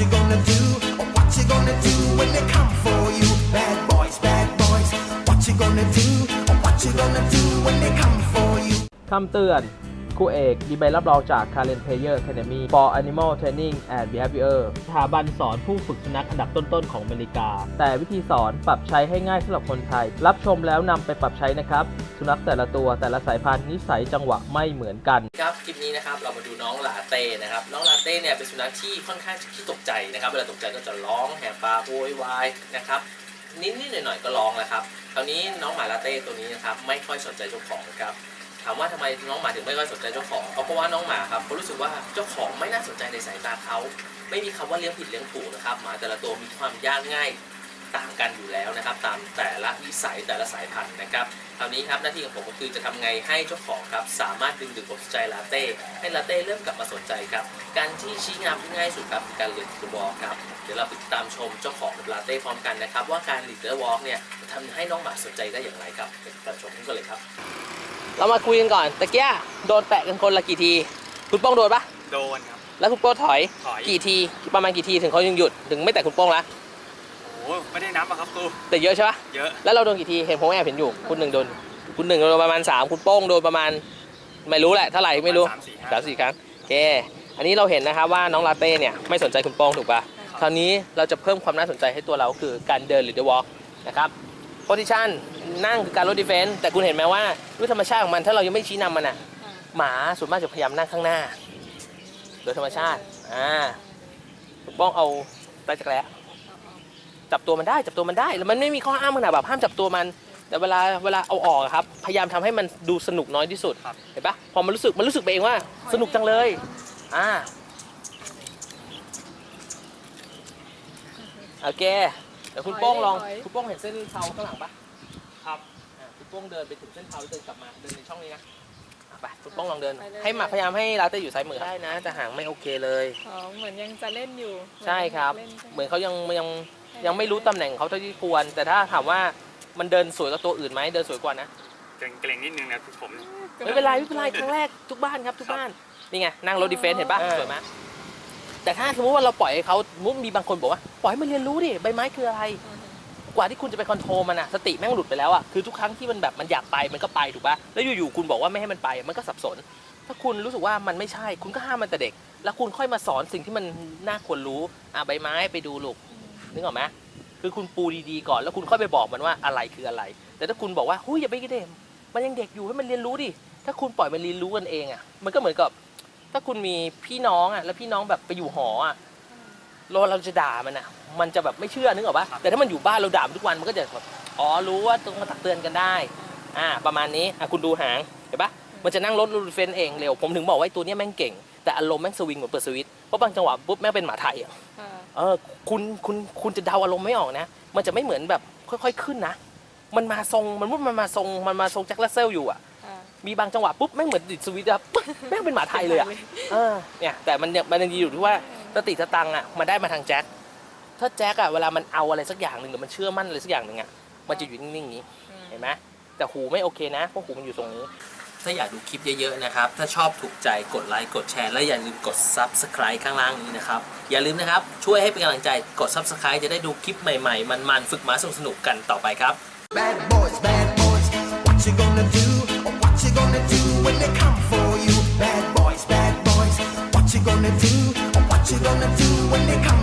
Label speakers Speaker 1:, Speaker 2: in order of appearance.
Speaker 1: you gonna do? What you gonna do when they come for you? Bad boys, bad boys. What you gonna do? What you gonna do when they come for you?
Speaker 2: คำเตือน ครูเอกมีใบรับรองจาก Karen Player Academy for Animal Training and Behavior สถาบันสอนผู้ฝึกสุนัขอันดับต้นๆของอเมริกา แต่วิธีสอนปรับใช้ให้ง่ายสำหรับคนไทย รับชมแล้วนำไปปรับใช้นะครับ สุนัขแต่ละตัวแต่ละสายพันธุ์นิสัยจังหวะไม่เหมือนกัน
Speaker 3: ครับคลิปนี้นะครับเรามาดูน้องลาเต้นะครับน้องลาเต้เนี่ยเป็นสุนัขที่ค่อนข้างขี้ตกใจนะครับเวลาตกใจก็จะร้องแหบปากโวยวายนะครับนิดๆหน่อยๆก็ร้องแหละครับคราวนี้น้องหมาลาเต้ตัวนี้นะครับไม่ค่อยสนใจเจ้าของครับ ถามว่าทำไมน้องหมาถึงไม่ค่อยสนใจเจ้าของเพราะว่าน้องหมาครับเขารู้สึกว่าเจ้าของไม่น่าสนใจในสายตาเขาไม่มีคำว่าเลี้ยงผิดเลี้ยงถูกนะครับหมาแต่ละตัวมีความยากง่ายต่างกันอยู่แล้วนะครับ ตามแต่ละนิสัยแต่ละสายพันธุ์นะครับคราวนี้ครับหน้าที่ของผมก็คือจะทำไงให้เจ้าของครับสามารถดึงดูดความสนใจลาเต้ให้ลาเต้เริ่มกลับมาสนใจครับ การที่ชี้งานที่ง่ายสุดครับคือการเลียดตัววอลครับเดี๋ยวเราไปตามชมเจ้าของลาเต้พร้อมกันนะครับ ว่าการลีดเดอร์วอล์กเนี่ยทำให้น้องหมาสนใจได้อย่างไรครับไปตามชมกันเลยครับ เรามาคุยกันก่อนตะเกียโดนแปะกันคนละกี่ที คุณป้องโดนปะ
Speaker 4: โดนครับ
Speaker 3: แล้วคุณโป้ถอย
Speaker 4: ถอย
Speaker 3: กี่ทีประมาณกี่ทีถึงเขายังหยุดถึงไม่แตะคุณโป้งละ
Speaker 4: โอ้โหไม่ได้นับอะครับครู
Speaker 3: แต่เยอะใช่ปะ
Speaker 4: เยอะ
Speaker 3: แล้วเราโดนกี่ทีเห็นผมแอบเห็นอยู่คุณหนึ่งโดนคุณหนึ่งโดนประมาณสามคุณโป้งโดนประมาณไม่รู้แหละเท่าไหร่ไม่รู้
Speaker 4: สามสี่ห้า
Speaker 3: สามสี่ครั้งโอเคอันนี้เราเห็นนะครับว่าน้องลาเต้เนี่ยไม่สนใจคุณโป้งถูกปะคราวนี้เราจะเพิ่มความน่าสนใจให้ตัวเราคือการเดินหรือ the walk นะครับ position นั่งคือการลด defense แต่คุณเห็นไหมว่าด้วยธรรมชาติของมันถ้าเรายังไม่ชี้นำมันอะ หมาส่วนมากจะพยายามนั่งข้างหน้า โดยธรรมชาติอ่าคุณโป้งเอาใต้จักรแร้จับตัวมันได้จับตัวมันได้แล้วมันไม่มีข้อห้ามขนาดแบบห้ามจับตัวมัน แต่เวลาเวลาเอาออกอะครับ พยายามทำให้มันดูสนุกน้อยที่สุด
Speaker 4: ครับ
Speaker 3: เห็นปะพอมันรู้สึกมันรู้สึกไปเองว่าสนุกจังเลยอ่าโอเคเดี๋ยวคุณโป้งลอง
Speaker 5: ถอย
Speaker 3: คุณโป้งเห็นเส้นเทาข้างหลังปะ
Speaker 4: ครับ
Speaker 3: อ่าคุณโป้งเดินไปถึงเส้นเทาแล้วเดินกลับมาเดินในช่องนี้นะอะไปคุณโป้งลองเดิน
Speaker 5: ไปเลย
Speaker 3: ให้หมาพยายามให้ลาเต้อยู่ซ้ายมือได้นะแต่หางไม่โอเคเลย
Speaker 5: อ๋อเหมือนยังจะเล่นอยู่
Speaker 3: ใช่ครับ
Speaker 5: เล่นใช่ไห
Speaker 3: เหมือนเขายังยังยังไม่รู้ตำแหน่งเขาเท่าที่ควร แต่ถ้าถามว่ามันเดินสวยกว่าตัวอื่นไหมเดินสวยกว่านะ
Speaker 4: เกรงเกรงนิดนึงนะคือผม
Speaker 3: ไม่เป็นไรไม่เป็นไรครั้งแรกทุกบ้านครับทุกบ้านนี่ไงนั่งรถดีเฟนส์เห็นปะสวยไหมแต่ถ้าสมมติว่าเราปล่อยให้เขาสมมุติมีบางคนบอกว่าปล่อยให้มันเรียนรู้ดิใบไม้คืออะไร
Speaker 5: อือฮึ
Speaker 3: กว่าที่คุณจะไปคอนโทรลมันอะสติแม่งหลุดไปแล้วอะคือทุกครั้งที่มันแบบมันอยากไปมันก็ไปถูกปะแล้วอยู่ๆคุณบอกว่าไม่ให้มันไปมันก็สับสน ถ้าคุณรู้สึกว่ามันไม่ใช่ คุณก็ห้ามมันแต่เด็ก แล้วคุณค่อยมาสอนสิ่งที่มันน่าควรรู้อะใบไม้ไปดูลูกนึกออกไหมคือคุณปูดีๆก่อนแล้วคุณค่อยไปบอกมันว่าอะไรคืออะไร แต่ถ้าคุณบอกว่าหุ้ยอย่าไปกินเดมมันยังเด็กอยู่ให้มันเรียนรู้ดิถ้าคุณปล่อยมันเรียนรู้กันเองอะมันก็เหมือนกับ ถ้าคุณมีพี่น้องอะแล้วพี่น้องแบบไปอยู่หออะ เราเราจะด่ามันอะมันจะแบบไม่เชื่อนึกออกปะแต่ถ้ามันอยู่บ้านเราด่ามันทุกวันมันก็จะแบบอ๋อรู้ว่าต้องมาตักเตือนกันได้ อ่า ประมาณนี้อะคุณดูหางเห็นปะมันจะนั่งรถรูดเฟนเองเร็วผมถึงบอกว่าไอ้ตัวเนี้ยแม่งเก่งแต่อารมณ์แม่งสวิงเหมือนเปิดสวิตช์เพราะบางจังหวะปุ๊บแม่งเป็นหมาไทยอะ
Speaker 5: อ่า
Speaker 3: เออคุณคุณคุณจะเดาอารมณ์ไม่ออกนะ มันจะไม่เหมือนแบบค่อย ๆขึ้นนะมันมาทรงมันมุดมันมาทรงมันมาทรงแจ็คลาเซลอยู่อะ
Speaker 5: อ่า
Speaker 3: มีบางจังหวะปุ๊บแม่งเหมือนดิดสวิตช์อะปุ๊บแม่งเป็นหมาไทยเลยอะเออเนี่ยแต่มันยังมันยังดีอยู่ที่ว่า สติสตังค์อะมันได้มาทางแจ็คถ้าแจ็คอะเวลามันเอาอะไรสักอย่างหนึ่งหรือมันเชื่อมั่นอะไรสักอย่างหนึ่งอะมันจะอยู่นิ่งๆอย่างนี้
Speaker 5: อืม
Speaker 3: เห็นไหมแต่หูไม่โอเคนะเพราะหูมันอยู่ตรงนี้ ถ้าอยากดูคลิปเยอะๆนะครับ ถ้าชอบถูกใจกดไลค์กดแชร์และอย่าลืมกด Subscribe ข้างล่างนี้นะครับ อย่าลืมนะครับช่วยให้เป็นกำลังใจกด Subscribe จะได้ดูคลิปใหม่ๆ มันๆฝึกหมาสนุกๆกันต่อไปครับ
Speaker 1: Bad boys, bad boys. What you gonna do? What you gonna do when they come for gonna do when they come?